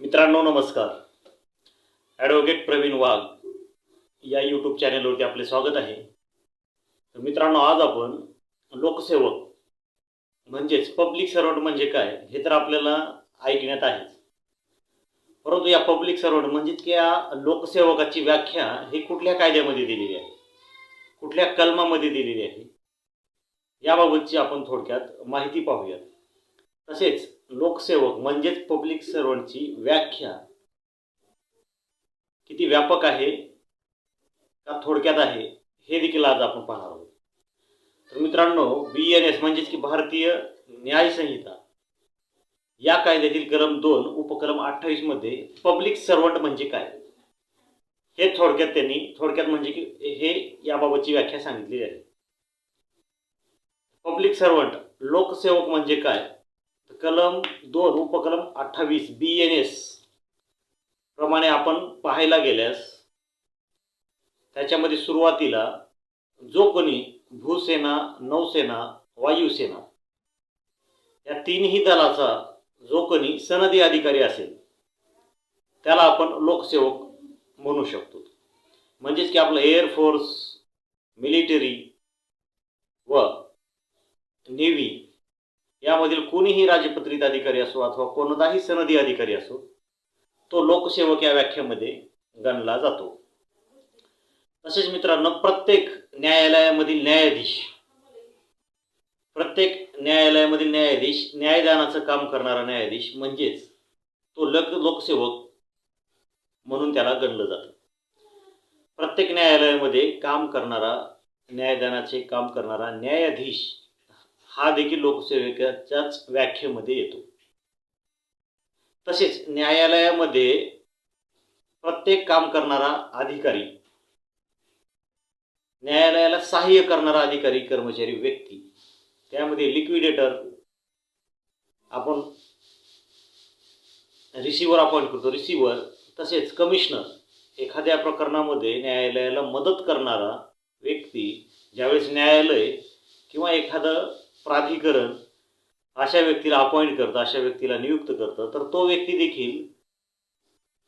मित्रांनो नमस्कार. ॲडव्होकेट प्रवीण वाघ या यूट्यूब चॅनेलवरती आपले स्वागत आहे. तर मित्रांनो आज आपण लोकसेवक म्हणजेच पब्लिक सर्वंट म्हणजे काय हे तर आपल्याला ऐकण्यात आहेच परंतु या पब्लिक सर्वंट म्हणजेच की या लोकसेवकाची व्याख्या ही कुठल्या कायद्यामध्ये दिलेली आहे? कुठल्या कलमामध्ये दिलेली आहे? याबाबतची आपण थोडक्यात माहिती पाहूयात. तसेच लोकसेवक म्हणजेच पब्लिक सर्वंटची व्याख्या. किती व्यापक आहे का थोडक्यात आहे हे देखील आज आपण पाहणार आहोत. तर मित्रांनो बी एन एस म्हणजेच की भारतीय न्याय संहिता. या कायद्यातील कलम दोन उपक्रम अठ्ठावीसमध्ये पब्लिक सर्वंट म्हणजे काय? हे थोडक्यात त्यांनी थोडक्यात म्हणजे की हे याबाबतची व्याख्या सांगितलेली आहे. पब्लिक सर्वंट लोकसेवक म्हणजे काय? कलम दोन उपकलम अठ्ठावीस बी एन एस प्रमाणे आपण पाहायला गेल्यास त्याच्यामध्ये सुरुवातीला जो कोणी भूसेना नौसेना वायुसेना या तीनही दलाचा जो कोणी सनदी अधिकारी असेल त्याला आपण लोकसेवक म्हणू शकतो. म्हणजेच की आपलं एअरफोर्स मिलिटरी व नेव्ही यामधील कोणीही राजपत्रित अधिकारी असो अथवा कोणताही सनदी अधिकारी असो तो लोकसेवक या व्याख्येमध्ये गणला जातो. तसेच मित्रांनो प्रत्येक न्यायालयामधील न्यायाधीश प्रत्येक न्यायालयामधील न्यायाधीश न्यायदानाचं काम करणारा न्यायाधीश म्हणजेच तो लक लोकसेवक म्हणून त्याला गणलं जातं. प्रत्येक न्यायालयामध्ये काम करणारा न्यायदानाचे काम करणारा न्यायाधीश हा देखील लोकसेवेकाच्याच व्याख्येमध्ये येतो. तसेच न्यायालयामध्ये प्रत्येक काम करणारा अधिकारी न्यायालयाला सहाय्य करणारा अधिकारी कर्मचारी व्यक्ती त्यामध्ये लिक्विडेटर आपण रिसिव्हर अपॉइंट करतो. रिसिव्हर तसेच कमिशनर एखाद्या प्रकरणामध्ये न्यायालयाला मदत करणारा व्यक्ती ज्यावेळेस न्यायालय किंवा एखादं प्राधिकरण अशा व्यक्तीला अपॉइंट करतं अशा व्यक्तीला नियुक्त करतं. तर तो व्यक्ती देखील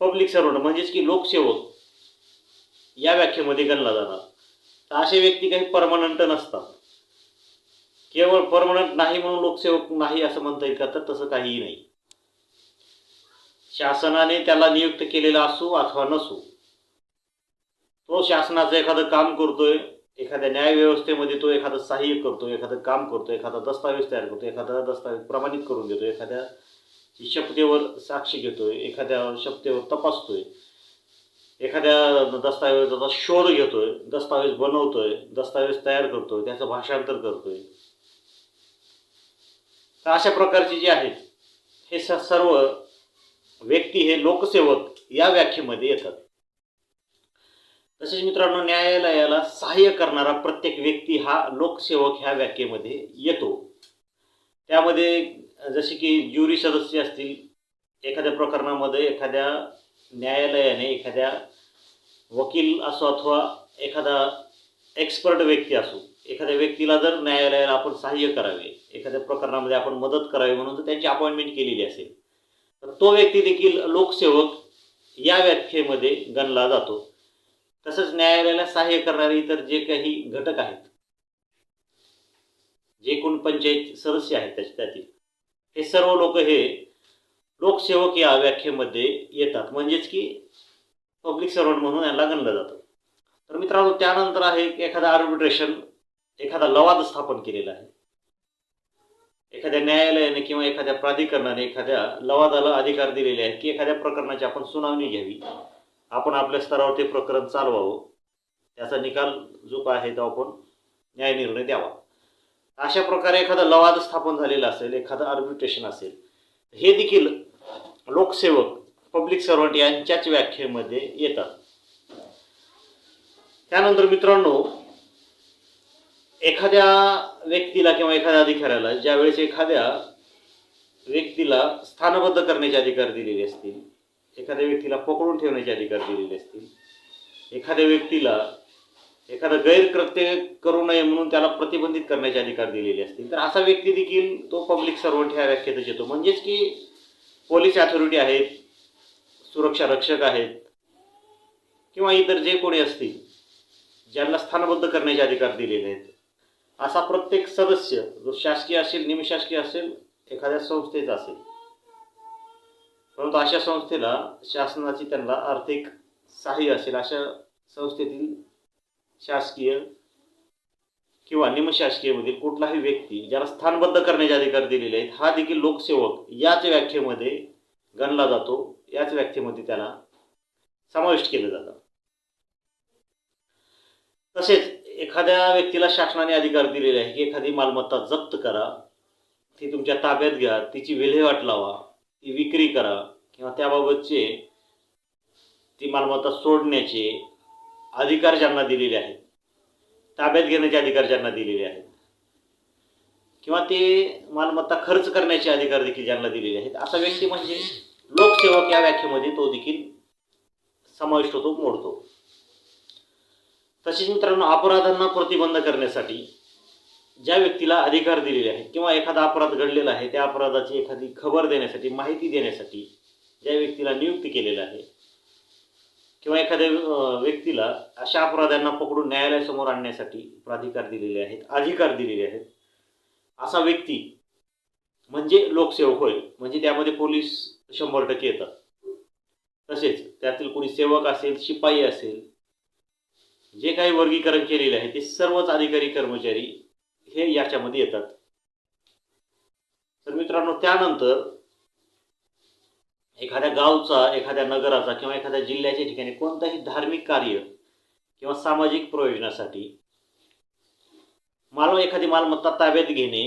पब्लिक सर्वंट म्हणजेच की लोकसेवक या व्याख्येमध्ये गणला जाणार. तर असे व्यक्ती काही परमनंट नसतात. केवळ परमनंट नाही म्हणून लोकसेवक नाही असं म्हणता येईल का? तर तसं काहीही नाही. शासनाने त्याला नियुक्त केलेला असो अथवा नसू तो शासनाचं एखादं काम करतोय एखाद्या न्यायव्यवस्थेमध्ये तो एखादं सहाय्य करतो एखादं काम करतो एखादा दस्तावेज तयार करतो एखादा दस्तावेज प्रमाणित करून देतो एखाद्या शपथेवर साक्षी घेतोय एखाद्या शपथेवर तपासतोय एखाद्या दस्तावेजाचा शोध घेतोय दस्तावेज बनवतोय दस्तावेज तयार करतोय त्याचं भाषांतर करतोय. तर अशा प्रकारचे जे आहेत हे स सर्व व्यक्ती हे लोकसेवक या व्याख्येमध्ये येतात. तसेच मित्रांनो न्यायालयाला सहाय्य करणारा प्रत्येक व्यक्ती हा लोकसेवक ह्या व्याख्येमध्ये येतो. त्यामध्ये जसे की ज्युरी सदस्य असतील एखाद्या प्रकरणामध्ये एखाद्या न्यायालयाने एखाद्या वकील असो अथवा एखादा एक्सपर्ट व्यक्ती असो एखाद्या व्यक्तीला जर न्यायालयाला आपण सहाय्य करावे एखाद्या प्रकरणामध्ये आपण मदत करावी म्हणून जर त्यांची अपॉइंटमेंट केलेली असेल तर तो व्यक्ती देखील लोकसेवक या व्याख्येमध्ये गणला जातो. तसंच न्यायालयाला सहाय्य करणारे इतर जे काही घटक आहेत जे कोण पंचायत सदस्य आहेत त्याच्या त्यातील हे सर्व लोक हे लोकसेवक या व्याख्येमध्ये येतात. म्हणजेच की पब्लिक सर्वंट म्हणून याला गणलं जातं. तर मित्रांनो त्यानंतर आहे एखादा आर्बिट्रेशन एखादा लवाद स्थापन केलेला आहे. एखाद्या न्यायालयाने किंवा एखाद्या प्राधिकरणाने एखाद्या लवादाला अधिकार दिलेले आहेत की एखाद्या प्रकरणाची आपण सुनावणी घ्यावी. आपण आपल्या स्तरावर ते प्रकरण चालवावं. त्याचा निकाल जो काय आहे तो आपण न्याय निर्णय द्यावा. अशा प्रकारे एखादा लवाद स्थापन झालेला असेल एखादं आर्बिट्रेशन असेल हे देखील लोकसेवक पब्लिक सर्वंट यांच्याच व्याख्येमध्ये येतात. त्यानंतर मित्रांनो एखाद्या व्यक्तीला किंवा एखाद्या अधिकाऱ्याला ज्यावेळेस एखाद्या व्यक्तीला स्थानबद्ध करण्याचे अधिकार दिलेले असतील एखाद्या व्यक्तीला पकडून ठेवण्याचे अधिकार दिलेले असतील. एखाद्या व्यक्तीला एखादं गैरकृत्य करू नये म्हणून त्याला प्रतिबंधित करण्याचे अधिकार दिलेले असतील. तर असा व्यक्ती देखील तो पब्लिक सर्वंट ह्या व्याख्येतच येतो. म्हणजेच की पोलीस अथॉरिटी आहेत सुरक्षा रक्षक आहेत किंवा इतर जे कोणी असतील ज्यांना स्थानबद्ध करण्याचे अधिकार दिलेले आहेत. असा प्रत्येक सदस्य जो शासकीय असेल निमशासकीय असेल एखाद्या संस्थेचा असेल परंतु अशा संस्थेला शासनाची त्यांना आर्थिक सहाय्य असेल अशा संस्थेतील शासकीय किंवा निमशासकीयमधील कुठलाही व्यक्ती ज्याला स्थानबद्ध करण्याचे अधिकार दिलेले आहेत हा देखील लोकसेवक याच व्याख्येमध्ये गणला जातो. याच व्याख्येमध्ये त्याला समाविष्ट केलं जातं. तसेच एखाद्या व्यक्तीला शासनाने अधिकार दिलेले आहे की एखादी मालमत्ता जप्त करा ती तुमच्या ताब्यात घ्या तिची विल्हेवाट लावा ती विक्री करा किंवा त्याबाबतचे ती मालमत्ता सोडण्याचे अधिकार ज्यांना दिलेले आहेत ताब्यात घेण्याचे अधिकार ज्यांना दिलेले आहेत किंवा ते मालमत्ता खर्च करण्याचे अधिकार देखील ज्यांना दिलेले आहेत असा व्यक्ती म्हणजे लोकसेवक या व्याख्येमध्ये तो देखील समाविष्ट होतो मोडतो. तसेच मित्रांनो अपराधांना प्रतिबंध करण्यासाठी ज्या व्यक्तीला अधिकार दिलेले आहेत किंवा एखादा अपराध घडलेला आहे त्या अपराधाची एखादी खबर देण्यासाठी माहिती देण्यासाठी ज्या व्यक्तीला नियुक्त केलेलं आहे किंवा एखाद्या व्यक्तीला अशा अपराधांना पकडून न्यायालयासमोर आणण्यासाठी प्राधिकार दिलेले आहेत अधिकार दिलेले आहेत असा व्यक्ती म्हणजे लोकसेवक होय म्हणजे त्यामध्ये पोलीस शंभर टक्के येतात. तसेच त्यातील कोणी सेवक असेल शिपाई असेल जे काही वर्गीकरण केलेले आहे ते सर्वच अधिकारी कर्मचारी हे याच्यामध्ये येतात. तर मित्रांनो त्यानंतर एखाद्या गावचा एखाद्या नगराचा किंवा एखाद्या जिल्ह्याच्या ठिकाणी कोणताही धार्मिक कार्य किंवा सामाजिक प्रयोजनासाठी माल एखादी मालमत्ता ताब्यात घेणे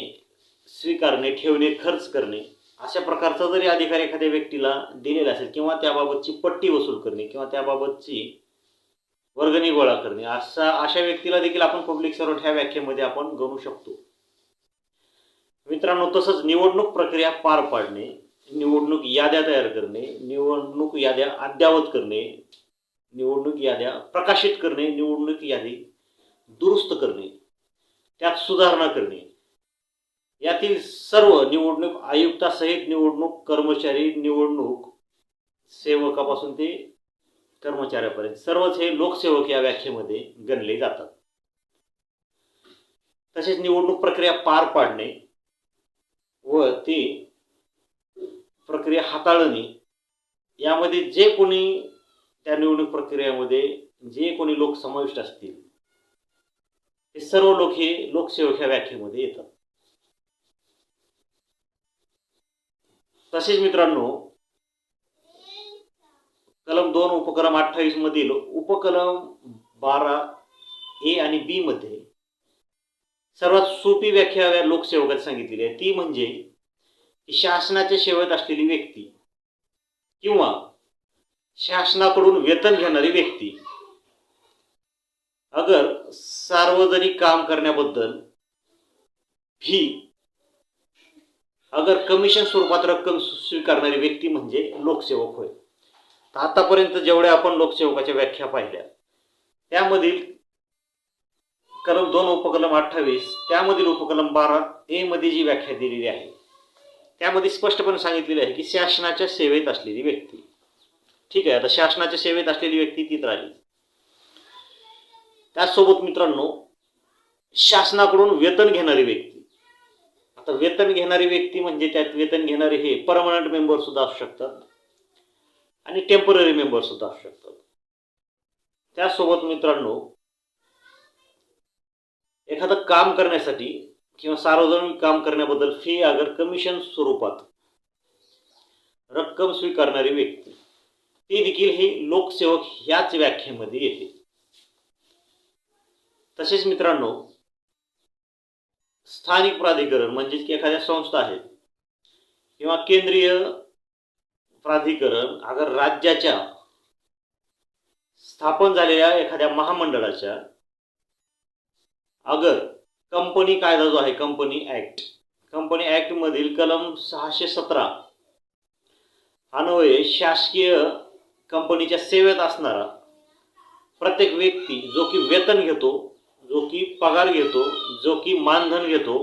स्वीकारणे ठेवणे खर्च करणे अशा प्रकारचा जरी अधिकार एखाद्या व्यक्तीला दिलेला असेल किंवा त्याबाबतची पट्टी वसूल करणे किंवा त्याबाबतची वर्गणी गोळा करणे. असा अशा व्यक्तीला देखील आपण पब्लिक सर्वंट ह्या व्याख्येमध्ये आपण गणू शकतो. मित्रांनो तसंच निवडणूक प्रक्रिया पार पाडणे निवडणूक याद्या तयार करणे निवडणूक याद्या अद्यावत करणे निवडणूक याद्या प्रकाशित करणे निवडणूक यादी दुरुस्त करणे त्यात सुधारणा करणे. यातील सर्व निवडणूक आयुक्तासहित निवडणूक कर्मचारी निवडणूक सेवकापासून ते कर्मचाऱ्यापर्यंत. सर्वच हे लोकसेवक या व्याख्येमध्ये गणले जातात. तसेच निवडणूक प्रक्रिया पार पाडणे व ती प्रक्रिया हाताळणे यामध्ये जे कोणी त्या निवडणूक प्रक्रियेमध्ये जे कोणी लोक समाविष्ट असतील ते सर्व लोक हे लोकसेवक ह्या व्याख्येमध्ये येतात. तसेच मित्रांनो कलम दोन उपकलम अठ्ठावीस मधील उपकलम बारा ए आणि बी मध्ये सर्वात सोपी व्याख्या लोकसेवकात सांगितलेली आहे. ती म्हणजे शासनाच्या सेवेत असलेली व्यक्ती किंवा शासनाकडून वेतन घेणारी व्यक्ती. अगर सार्वजनिक काम करण्याबद्दल ही अगर कमिशन स्वरूपात रक्कम स्वीकारणारी व्यक्ती म्हणजे लोकसेवक होय. तर आतापर्यंत जेवढ्या आपण लोकसेवकाच्या व्याख्या पाहिल्या त्यामधील कलम दोन उपकलम अठ्ठावीस त्यामधील उपकलम बारा ए मध्ये जी व्याख्या दिलेली आहे त्यामध्ये स्पष्टपणे सांगितलेले आहे की शासनाच्या सेवेत असलेली व्यक्ती. ठीक आहे आता शासनाच्या सेवेत असलेली व्यक्ती तीच राहिली. त्याचसोबत मित्रांनो शासनाकडून वेतन घेणारी व्यक्ती. आता वेतन घेणारी व्यक्ती म्हणजे त्यात वेतन घेणारे हे परमनंट मेंबर सुद्धा असू शकतात. आणि टेंपररी मेंबर सुद्धा असू शकतात. त्यासोबत मित्रांनो एखादं काम करण्यासाठी किंवा सार्वजनिक काम करण्याबद्दल फी अगर कमिशन स्वरूपात रक्कम स्वीकारणारी व्यक्ती ती देखील ही लोकसेवक ह्याच व्याख्येमध्ये येते. तसेच मित्रांनो स्थानिक प्राधिकरण म्हणजेच की एखाद्या संस्था आहेत किंवा केंद्रीय प्राधिकरण अगर राज्याच्या स्थापन झालेल्या एखाद्या महामंडळाच्या अगर कंपनी कायदा जो आहे कंपनी ॲक्ट कंपनी ॲक्टमधील कलम सहाशे सतरा अन्वये शासकीय कंपनीच्या सेवेत असणारा प्रत्येक व्यक्ती जो की वेतन घेतो जो की पगार घेतो जो की मानधन घेतो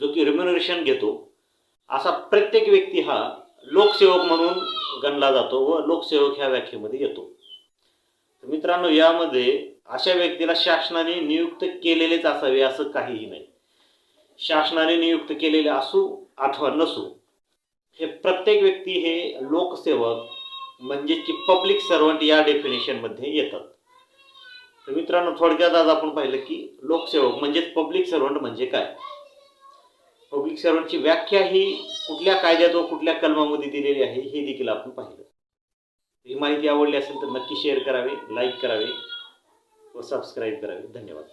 जो की रिम्युनरेशन घेतो असा प्रत्येक व्यक्ती हा लोकसेवक म्हणून गणला जातो व लोकसेवक ह्या व्याख्येमध्ये येतो. मित्रांनो यामध्ये अशा व्यक्तीला शासनाने नियुक्त केलेलेच असावे असं काहीही नाही. शासनाने नियुक्त केलेले असू अथवा नसू हे प्रत्येक व्यक्ती हे लोकसेवक म्हणजे की पब्लिक सर्वंट या डेफिनेशनमध्ये येतात. तर मित्रांनो थोडक्यात आज आपण पाहिलं की लोकसेवक म्हणजेच पब्लिक सर्वंट म्हणजे काय? पब्लिक सर्वंटची व्याख्या ही कुठल्या कायद्यात व कुठल्या कलमामध्ये दिलेली आहे हे देखील आपण पाहिलं. ही माहिती आवडली असेल तर नक्की शेअर करावे लाईक करावे व सबस्क्राईब करावे. धन्यवाद.